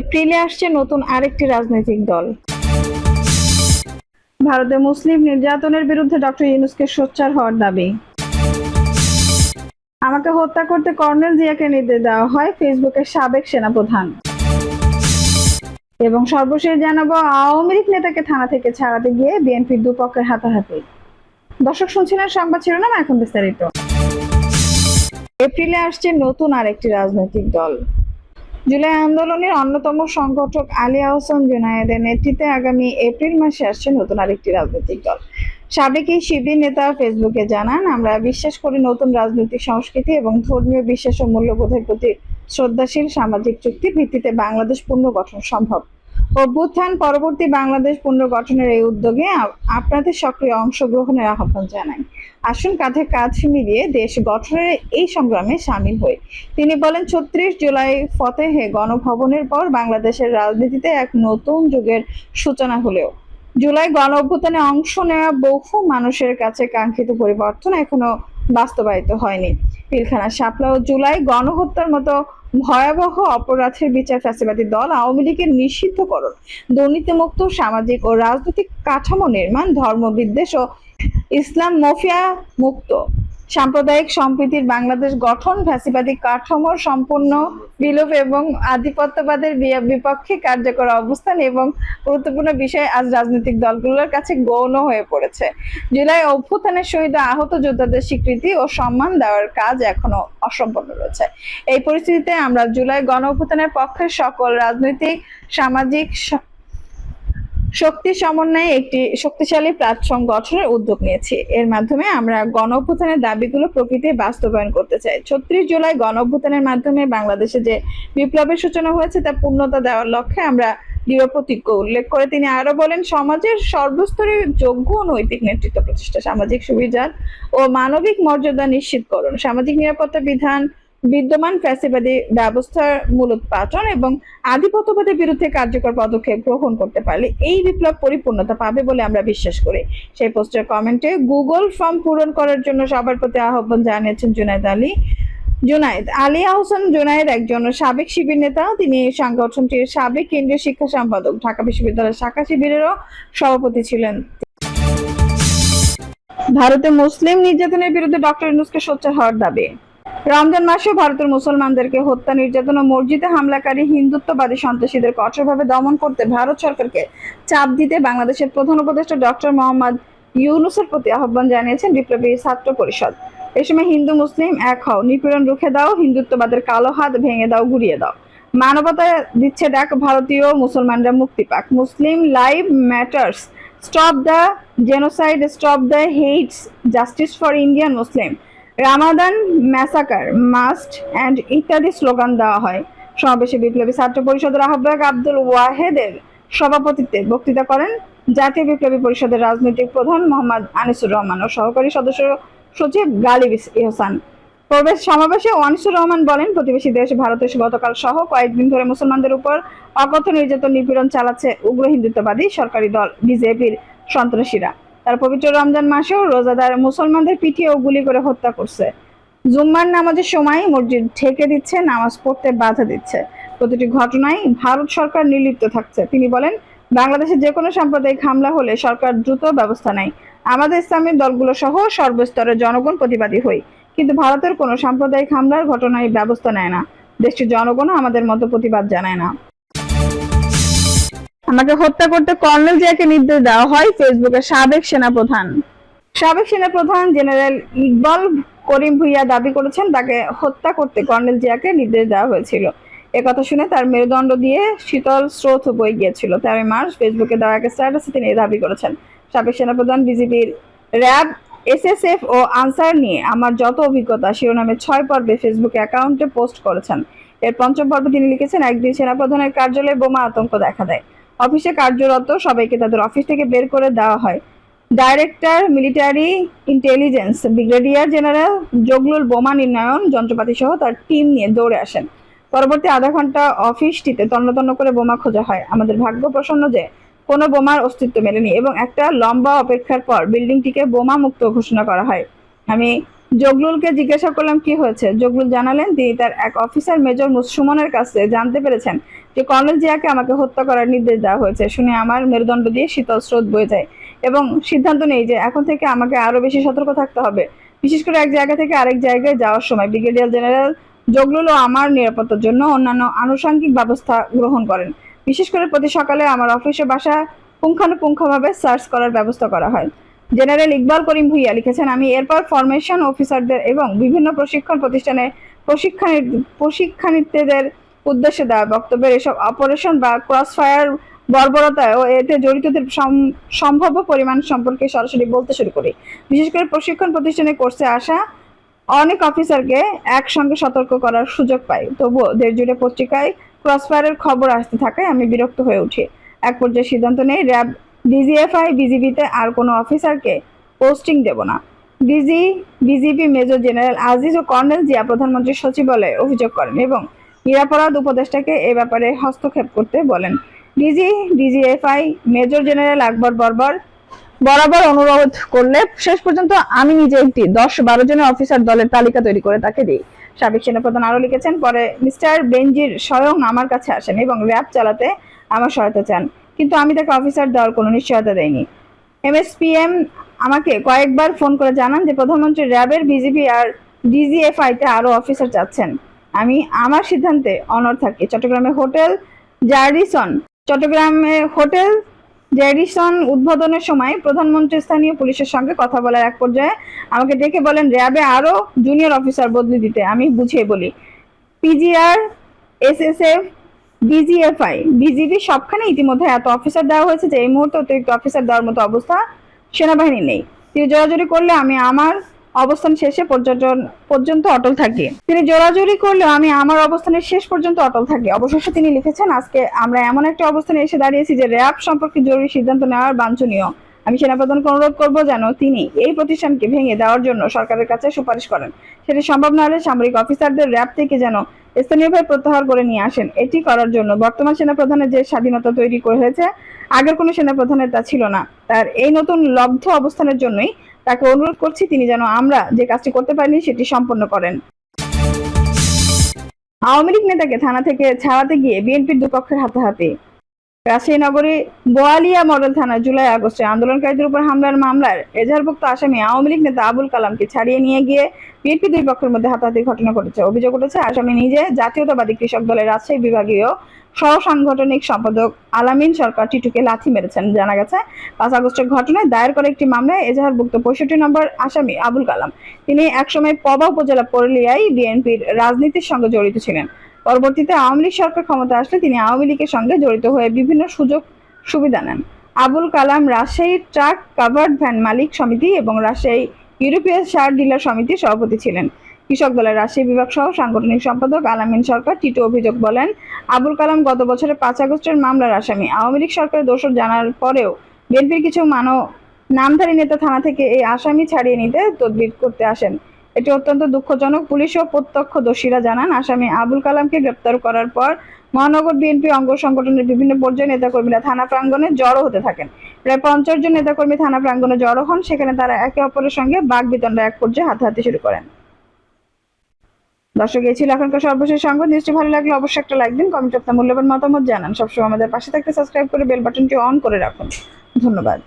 এপ্রিলে আসছে নতুন আরেকটি রাজনৈতিক দল। ভারতে মুসলিম নির্যাতনের বিরুদ্ধে ডক্টর ইউনুসকে সোচ্চার হওয়ার দাবি। আমাকে হত্যা করতে কর্নেল জিয়াকে নির্দেশ দেওয়া হয় ফেসবুকের সাবেক সেনাপ্রধান। এবং সর্বশেষ জানাব, আওয়ামী লীগ নেতাকে থানা থেকে ছাড়াতে গিয়ে বিএনপির দুপক্ষের হাতাহাতি। দর্শক শুনছিলেন সংবাদ শিরোনাম, এখন বিস্তারিত। এপ্রিলে আসছে নতুন আরেকটি রাজনৈতিক দল। জুলাই আন্দোলনের অন্যতম সংগঠক আলী আহসান জুনায়েদের নেতৃত্বে আগামী এপ্রিল মাসে আসছে নতুন আরেকটি রাজনৈতিক দল। সাবেক এই শিবির নেতা ফেসবুকে জানান, আমরা বিশ্বাস করি নতুন রাজনৈতিক সংস্কৃতি এবং ধর্মীয় বিশ্বাস ও মূল্যবোধের প্রতি শ্রদ্ধাশীল সামাজিক চুক্তির ভিত্তিতে বাংলাদেশ পুনর্গঠন সম্ভব। অভ্যুত্থান পরবর্তী বাংলাদেশ পুনর্গঠনের এই উদ্যোগে আপনাদের সক্রিয় অংশগ্রহণের আহ্বান জানাই। আসুন কাঁধে কাঁধ মিলিয়ে দেশ গঠনের এই সংগ্রামে সামিল হই। তিনি বলেন, ছত্রিশ জুলাই ফতেহে গণভবনের পর বাংলাদেশের রাজনীতিতে এক নতুন যুগের সূচনা হলেও। জুলাই গণ অভ্যুত্থানে অংশ নেওয়া বহু মানুষের কাছে কাঙ্ক্ষিত পরিবর্তন এখনও বাস্তবায়িত হয়নি। পিলখানা শাপলা ও জুলাই গণহত্যার মতো ভয়াবহ অপরাধের বিচার ফ্যাসিবাদী দল আওয়ামী লীগের নিষিদ্ধকরণ, দুর্নীতিমুক্ত সামাজিক ও রাজনৈতিক কাঠামো নির্মাণ, ধর্মবিদ্বেষ ও ইসলাম মফিয়া মুক্ত। সাম্প্রদায়িক সম্প্রীতির বাংলাদেশ গঠন, ফ্যাসিবাদী কাঠামোর সম্পূর্ণ বিলোপ এবং আধিপত্যবাদের বিপক্ষে কার্যকর অবস্থান এবং গুরুত্বপূর্ণ বিষয় আজ রাজনৈতিক দলগুলোর কাছে গৌণ হয়ে পড়েছে। জুলাই অভ্যুত্থানের ও আহত যোদ্ধাদের স্বীকৃতি ও সম্মান দেওয়ার কাজ এখনও অসম্পন্ন রয়েছে। এই পরিস্থিতিতে আমরা জুলাই গণ অভ্যুত্থানের পক্ষে সকল রাজনৈতিক, সামাজিক শক্তি সমন্বয়ে একটি শক্তিশালী প্ল্যাটফর্ম গঠনের উদ্যোগ নিয়েছি। এর মাধ্যমে আমরা গণ অভ্যুত্থানের দাবিগুলো প্রকৃতি বাস্তবায়ন করতে চাই। ছত্রিশ জুলাই গণ অভ্যুত্থানের মাধ্যমে বাংলাদেশে যে বিপ্লবের সূচনা হয়েছে তা পূর্ণতা দেওয়ার লক্ষ্যে আমরা দৃঢ় প্রতিজ্ঞ উল্লেখ করে তিনি আরও বলেন, সমাজের সর্বস্তরে যোগ্য নৈতিক নেতৃত্ব প্রতিষ্ঠা, সামাজিক সুবিধা ও মানবিক মর্যাদা নিশ্চিতকরণ, সামাজিক নিরাপত্তা বিধান বিদ্যমান ফ্যাসিবাদী ব্যবস্থার মূলোৎপাটন এবং আধিপত্যবাদের বিরুদ্ধে কার্যকর পদক্ষেপ গ্রহণ করতে পারলে এই বিপ্লব পরিপূর্ণতা পাবে বলে আমরা বিশ্বাস করি। সেই পোস্টের কমেন্টে, গুগল ফর্ম পূরণ করার জন্য সবার প্রতি আহ্বান জানিয়েছেন জুনাইদ আলী। জুনাইদ আলী আহসান জুনাইদ একজন সাবেক শিবির নেতা। তিনি সংগঠনটির সাবেক কেন্দ্রীয় শিক্ষা সম্পাদক। ঢাকা বিশ্ববিদ্যালয়ের শাখা শিবিরেরও সভাপতি ছিলেন। ভারতে মুসলিম নির্যাতনের বিরুদ্ধে ডক্টর ইনুসকে সোচ্চার হওয়ার দাবি। রমজান মাসে ভারতের মুসলমানদেরকে হত্যা, নির্যাতন ও মসজিদে হামলাকারী হিন্দুত্ববাদী সন্ত্রাসীদের কঠোরভাবে দমন করতে ভারত সরকারকে চাপ দিতে বাংলাদেশের প্রধান উপদেষ্টা ডক্টর মোহাম্মদ ইউনুসের প্রতি আহ্বান জানিয়েছেন বিপ্লবী ছাত্র পরিষদ। এ সময় হিন্দু, মুসলিম এক হও, নিপীড়ন রুখে দাও, হিন্দুত্ববাদের কালো হাত ভেঙে দাও গুড়িয়ে দাও। মানবতা দিচ্ছে ডাক ভারতীয় মুসলমানরা মুক্তি পাক। Muslim live matters, stop the genocide, stop the hates justice for Indian Muslim. Ramadan, massacre, must, and ইত্যাদি স্লোগান দেওয়া হয়। সমাবেশে বিপ্লবী ছাত্র পরিষদের আহ্বায়ক আব্দুল ওয়াহেদের সভাপতিত্বে বক্তৃতা করেন জাতীয় বিপ্লবী পরিষদের রাজনৈতিক প্রধান মোহাম্মদ আনিসুর রহমান ও সহকারী সদস্য সচিব গালিব ইহসান। প্রবেশ সমাবেশে ওয়ানিসুর রহমান বলেন, প্রতিবেশী দেশ ভারতের গতকাল সহ কয়েকদিন ধরে মুসলমানদের উপর অকথ্য নির্যাতন নিপীড়ন চালাচ্ছে উগ্র হিন্দুত্ববাদী সরকারি দল, বিজেপির সন্ত্রাসীরা। তার পবিত্র রমজান মাসেও রোজাদার মুসলমানদের পিটিয়ে ও গুলি করে হত্যা করছে। জুম্মার নামাজের সময় মসজিদ ঢেকে দিচ্ছে, নামাজ পড়তে বাধা দিচ্ছে। প্রতিটি ঘটনায় ভারত সরকার নির্লিপ্ত থাকছে। তিনি বলেন বাংলাদেশে যে কোনো সাম্প্রদায়িক হামলা হলে সরকার দ্রুত ব্যবস্থা নেয়। আমাদের ইসলামের দলগুলো সহ সর্বস্তরের জনগণ প্রতিবাদী হই। কিন্তু ভারতের কোনো সাম্প্রদায়িক হামলার ঘটনায় ব্যবস্থা নেয় না। দেশটির জনগণও আমাদের মতো প্রতিবাদ জানায় না। আমাকে হত্যা করতে কর্নেল জিয়াকে নির্দেশ দেওয়া হয় ফেসবুকের সাবেক সেনাপ্রধান। সাবেক সেনাপ্রধান জেনারেল ইকবাল করিম ভুইয়া দাবি করেছেন, তাকে হত্যা করতে কর্নেল জিয়াকে নির্দেশ দেওয়া হয়েছিল। একথা শুনে তার মেরুদণ্ড দিয়ে শীতল স্রোত বয়ে গিয়েছিল। তেরোই মার্চ ফেসবুকে দেওয়া এক স্ট্যাটাসে তিনি দাবি করেছেন, সাবেক সেনাপ্রধান, বিজিবির র্যাব, এসএসএফ ও আনসার নিয়ে আমার যত অভিজ্ঞতা, শিরোনামে ছয় পর্বে ফেসবুক অ্যাকাউন্টে পোস্ট করেছেন। এর পঞ্চম পর্বে তিনি লিখেছেন, একদিন সেনাপ্রধানের কার্যালয়ে বোমা আতঙ্ক দেখা দেয়। অফিসে কার্যরত সবাইকে তাদের অফিস থেকে বের করে দেওয়া হয়। Director, military intelligence brigadier general Zaglul বোমা নির্ণয়ন যন্ত্রপাতি সহ তার টিম নিয়ে দৌড়ে আসেন। পরবর্তী আধা ঘণ্টা অফিসটিতে তন্ন তন্ন করে বোমা খোঁজা হয়। আমাদের ভাগ্য প্রসন্ন যে কোনো বোমার অস্তিত্ব মেলেনি এবং একটা লম্বা অপেক্ষার পর বিল্ডিংটিকে বোমা মুক্ত ঘোষণা করা হয়। আমি জগলুলকে জিজ্ঞাসা করলাম, কি হয়েছে? জগলুল জানালেন, তিনি তার এক অফিসার মেজর মুসুমনের কাছে জানতে পেরেছেন যে কর্নেল জিয়াকে আমাকে হত্যা করার নির্দেশ দেওয়া হয়েছে। শুনে আমার মেরুদণ্ড দিয়ে শীতল স্রোত বয়ে যায় এবং সিদ্ধান্ত নেই যে এখন থেকে আমাকে আরও বেশি সতর্ক থাকতে হবে। বিশেষ করে এক জায়গা থেকে আরেক জায়গায় যাওয়ার সময় ব্রিগেডিয়ার জেনারেল জগলুলও আমার নিরাপত্তার জন্য অন্যান্য আনুষঙ্গিক ব্যবস্থা গ্রহণ করেন। বিশেষ করে প্রতি সকালে আমার অফিসে বাসা পুঙ্খানুপুঙ্খভাবে সার্চ করার ব্যবস্থা করা হয়। জেনারেল ইকবাল করিম ভুইয়া লিখেছেন, আমি এরপর ফরমেশন অফিসারদের এবং বিভিন্ন প্রশিক্ষণ প্রতিষ্ঠানে প্রশিক্ষণ প্রশিক্ষার্থীদের উদ্দেশ্যে দেওয়া বক্তব্যের এসব অপারেশন বা ক্রস ফায়ার বর্বরতায় ও এতে জড়িতদের সম- সম্ভাব্য পরিমাণ সম্পর্কে সরাসরি বলতে শুরু করি। বিশেষ করে প্রশিক্ষণ প্রতিষ্ঠানে কোর্সে আসা অনেক অফিসারকে একসঙ্গে সতর্ক করার সুযোগ পাই। তবুও দেশ জুড়ে পত্রিকায় ক্রসফায়ারের খবর আসতে থাকায় আমি বিরক্ত হয়ে উঠি। এক পর্যায়ে সিদ্ধান্ত নেই, র্যাব ডিজিএফআই বিজিবিতে আর কোনো অফিসারকে পোস্টিং দেব না। DG BGB major general Aziz ও কর্নেল জিয়া প্রধানমন্ত্রীর সচিবালয়ে অভিযোগ করেন এবং নিরাপরাধ উপদেষ্টাকে এ ব্যাপারে হস্তক্ষেপ করতে বলেন। DG DGFI major general Akbar বর্বর, বরাবর অনুরোধ করলে শেষ পর্যন্ত আমি নিজে একটি দশ বারো জনের অফিসার দলের তালিকা তৈরি করে তাকে দিই। সাবেক সেনাপ্রধান আরও লিখেছেন, পরে মিস্টার বেনজির স্বয়ং আমার কাছে আসেন এবং র্যাব চালাতে আমার সহায়তা চান। কিন্তু আমি তাকে অফিসার দেওয়ার কোনো নিশ্চয়তা দেইনি। এমএসপিএম আমাকে কয়েকবার ফোন করে জানান যে, প্রধানমন্ত্রী, র্যাবের বিজিবি আর ডিজিএফআইতে আরও অফিসার চাচ্ছেন আমি আমার সিদ্ধান্তে অনর থাকি। চট্টগ্রামে হোটেল জার্ডিসন চট্টগ্রামে হোটেল জ্যাডিসন উদ্বোধনের সময় প্রধানমন্ত্রী স্থানীয় পুলিশের সঙ্গে কথা বলার এক পর্যায়ে আমাকে ডেকে বলেন, র্যাবে আরও জুনিয়র অফিসার বদলি দিতে আমি বুঝিয়ে বলি। পিজিআর এসএসএফ ডিজিএফআই ডিজিবি সবখানে ইতিমধ্যে এত অফিসার দেওয়া হয়েছে যে এই মুহূর্তে অতিরিক্ত অফিসার দেওয়ার মতো অবস্থা সেনাবাহিনী নেই। তিনি জোরাজুরি করলে আমি আমার অবস্থান শেষে পর্যটন, পর্যন্ত অটল থাকি। তিনি জোরাজুরি করলেও আমি আমার অবস্থানের শেষ পর্যন্ত অটল থাকি। অবশেষে তিনি লিখেছেন, আজকে আমরা এমন একটা অবস্থানে এসে দাঁড়িয়েছি যে র্যাব সম্পর্কে জরুরি সিদ্ধান্ত নেওয়ার বাঞ্ছনীয়। আমি সেনাপ্রধানকে অনুরোধ করব যেন তিনি এই প্রতিষ্ঠানকে ভেঙে দেওয়ার জন্য সরকারের কাছে সুপারিশ করেন। সেটি সম্ভব না হলে সামরিক অফিসারদের র্যাব থেকে যেন স্থানীয়ভাবে প্রত্যাহার করে নিয়ে আসেন। এটি করার জন্য বর্তমান সেনাপ্রধানের যে স্বাধীনতা তৈরি করে হয়েছে আগের কোনো সেনাপ্রধানের তা ছিল না। তার এই নতুন লব্ধ অবস্থানের জন্যই তাকে অনুরোধ করছি তিনি যেন আমরা যে কাজটি করতে পারিনি সেটি সম্পন্ন করেন। আওয়ামী লীগ নেতাকে থানা থেকে ছাড়াতে গিয়ে বিএনপির দুপক্ষের হাতাহাতি। রাজশাহী নগরী বোয়ালিয়া মডেল থানা জুলাই আগস্টে আন্দোলনকারীদের উপর হামলার মামলার এজাহারভুক্ত আসামি আওয়ামী লীগ নেতা আবুল কালামকে ছাড়িয়ে নিয়ে গিয়ে বিএনপি দুই পক্ষের মধ্যে হাতাহাতির ঘটনা ঘটেছে। অভিযোগ উঠেছে, আসামি নিজে জাতীয়তাবাদী কৃষক দলের রাজশাহী বিভাগীয় সহ সাংগঠনিক সম্পাদক আলামিন সরকার টিটুকে লাথি মেরেছেন। জানা গেছে, পাঁচ আগস্টের ঘটনায় দায়ের করা একটি মামলায় এজাহারভুক্ত পঁয়ষট্টি নম্বর আসামি আবুল কালাম। তিনি একসময় পবা উপজেলা পরলিয়ায় বিএনপির রাজনীতির সঙ্গে জড়িত ছিলেন। পরবর্তীতে আওয়ামী লীগ সরকার ক্ষমতা আসলে তিনি আওয়ামী লীগের সঙ্গে জড়িত হয়ে বিভিন্ন সুযোগ সুবিধা নেন। Abul Kalam Rajshahi truck covered van মালিক সমিতি এবং রাজশাহী ইউরোপীয় সার ডিলার সমিতির সভাপতি ছিলেন। কৃষক দলের রাজশাহী বিভাগ সহ সাংগঠনিক সম্পাদক আলামিন সরকার টিটু অভিযোগ বলেন, আবুল কালাম গত বছরের পাঁচ আগস্টের মামলার আসামি। আওয়ামী লীগ সরকারের দোষর জানার পরেও বিএনপির কিছু মানব নামধারী নেতা থানা থেকে এই আসামি ছাড়িয়ে নিতে তদবির করতে আসেন। এটি অত্যন্ত দুঃখজনক। পুলিশ ও প্রত্যক্ষদর্শীরা জানান, আসামি আবুল কালামকে গ্রেপ্তার করার পর মহানগর বিএনপি অঙ্গ সংগঠনের বিভিন্ন পর্যায়ে নেতাকর্মীরা থানা প্রাঙ্গণে জড়ো হতে থাকেন। প্রায় পঞ্চাশ জন নেতাকর্মী থানা প্রাঙ্গণে জড়ো হন, সেখানে তারা একে অপরের সঙ্গে বাঘ বিতণ্ডা এক পর্যায়ে হাতাহাতি শুরু করেন। দর্শক, এই ছিল এখনকার সর্বশেষ সংবাদ। নিশ্চয়ই ভালো লাগলে অবশ্যই একটা লাইক দিন, কমেন্ট আপনার মূল্যবান মতামত জানান। সবসময় আমাদের পাশে থাকতে সাবস্ক্রাইব করে বেল বাটনটি অন করে রাখুন। ধন্যবাদ।